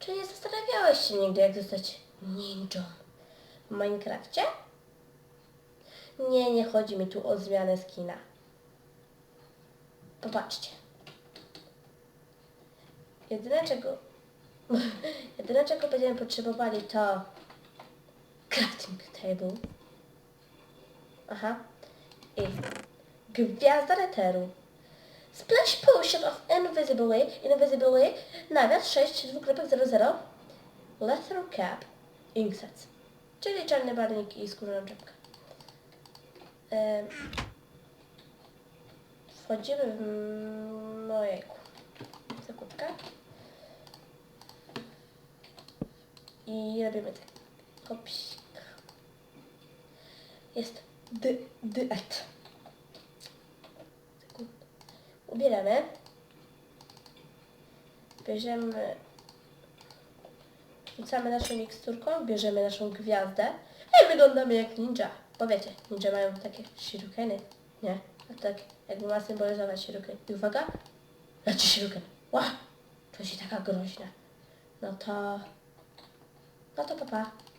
Czy nie zastanawiałeś się nigdy, jak zostać ninją w Minecrafcie? Nie, nie chodzi mi tu o zmianę skina. Popatrzcie. Jedyne czego... Jedyne czego będziemy potrzebowali to... Crafting table. Aha. I gwiazda Netheru. Splash Potion of Invisibility, Invisibility, nawias 6, 2.00, Leather Cap, Inksets, czyli czarny barwnik i skórzaną czapkę. Em, wchodzimy w... no jejku. I robimy tak. Kopsik. Jest dy, dyet. Sekund. Ubieramy. Bierzemy... Rzucamy naszą miksturką, bierzemy naszą gwiazdę i wyglądamy jak ninja. Bo wiecie, ninja mają takie shurikeny, nie? A tak jakby ma symbolizować shuriken. I uwaga, leci shuriken. Ła! To się taka groźna. No to... No to papa. Pa.